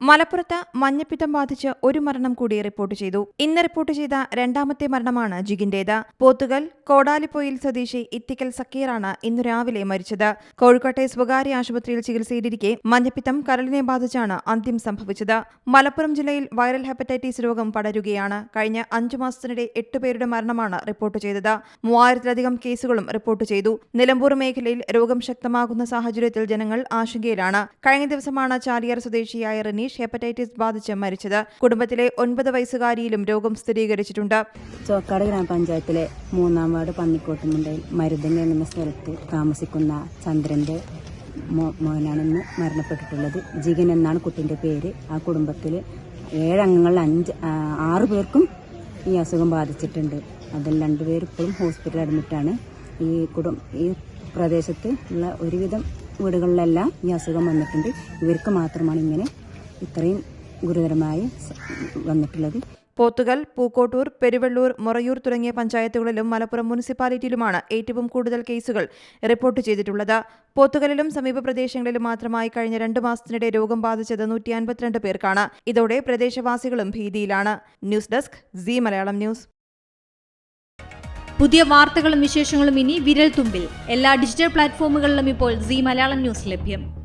മലപ്പുറത്ത് മഞ്ഞപ്പിത്തം ബാധിച്ച് ഒരു മരണം കൂടി റിപ്പോർട്ട് ചെയ്തു. ഇന്ന് റിപ്പോർട്ട് ചെയ്ത രണ്ടാമത്തെ മരണമാണ് ജിഗിന്റേത്. പോത്തുകൽ കോടാലിപ്പൊയിൽ സ്വദേശി ഇത്തിക്കൽ സക്കീറാണ് ഇന്നു രാവിലെ മരിച്ചത്. കോഴിക്കോട്ടെ സ്വകാര്യ ആശുപത്രിയിൽ ചികിത്സയിലിരിക്കെ മഞ്ഞപ്പിത്തം കരളിനെ ബാധിച്ചാണ് അന്ത്യം സംഭവിച്ചത്. മലപ്പുറം ജില്ലയിൽ വൈറൽ ഹെപ്പറ്റൈറ്റിസ് രോഗം പടരുകയാണ്. കഴിഞ്ഞ അഞ്ചു മാസത്തിനിടെ എട്ടുപേരുടെ മരണമാണ് റിപ്പോർട്ട് ചെയ്തത്. മൂവായിരത്തിലധികം കേസുകളും റിപ്പോർട്ട് ചെയ്തു. നിലമ്പൂർ മേഖലയിൽ രോഗം ശക്തമാകുന്ന സാഹചര്യത്തിൽ ജനങ്ങൾ ആശങ്കയിലാണ്. കഴിഞ്ഞ ദിവസമാണ് ചാലിയാർ സ്വദേശിയായ റനീഷ് ഹെപ്പറ്റൈറ്റിസ് ബാധിച്ച് മരിച്ചത്. കുടുംബത്തിലെ ഒൻപത് വയസ്സുകാരിയിലും രോഗം സ്ഥിരീകരിച്ചിട്ടുണ്ട്. ചോക്കാട് ഗ്രാമപഞ്ചായത്തിലെ മൂന്നാം വാർഡ് പന്നിക്കോട്ടുമുണ്ടയിൽ മരുതങ്ങ എന്ന സ്ഥലത്ത് താമസിക്കുന്ന ചന്ദ്രന്റെ മോനാണെന്ന് മരണപ്പെട്ടിട്ടുള്ളത്. ജിഗൻ എന്നാണ് കുട്ടിന്റെ പേര്. ആ കുടുംബത്തിൽ ഏഴംഗങ്ങളിൽ അഞ്ച് ആറ് പേർക്കും ഈ അസുഖം ബാധിച്ചിട്ടുണ്ട്. അതിൽ രണ്ടുപേർ ഇപ്പോഴും ഹോസ്പിറ്റലിൽ അഡ്മിറ്റാണ് ഈ കുടും ഈ പ്രദേശത്ത് ഉള്ള ഒരുവിധം വീടുകളിലെല്ലാം ഈ അസുഖം വന്നിട്ടുണ്ട്. ഇവർക്ക് മാത്രമാണ് ഇങ്ങനെ ഇത്രയും ഗുരുതരമായി വന്നിട്ടുള്ളത്. പോത്തുകൽ പൂക്കോട്ടൂർ പെരുവള്ളൂർ മൊറയൂർ തുടങ്ങിയ പഞ്ചായത്തുകളിലും മലപ്പുറം മുനിസിപ്പാലിറ്റിയിലുമാണ് ഏറ്റവും കൂടുതൽ കേസുകൾ റിപ്പോർട്ട് ചെയ്തിട്ടുള്ളത്. പോത്തുകലിലും സമീപ പ്രദേശങ്ങളിലും മാത്രമായി കഴിഞ്ഞ രണ്ട് മാസത്തിനിടെ രോഗം ബാധിച്ചത് നൂറ്റി അൻപത്തിരണ്ട് പേർക്കാണ്. ഇതോടെ പ്രദേശവാസികളും ഭീതിയിലാണ്. News desk C Malayalam news. പുതിയ വാർത്തകളും വിശേഷങ്ങളും ഇനി വിരൽ തുമ്പിൽ എല്ലാ ഡിജിറ്റൽ പ്ലാറ്റ്ഫോമുകളിലും ഇപ്പോൾ സി മലയാളം ന്യൂസ് ലഭ്യം.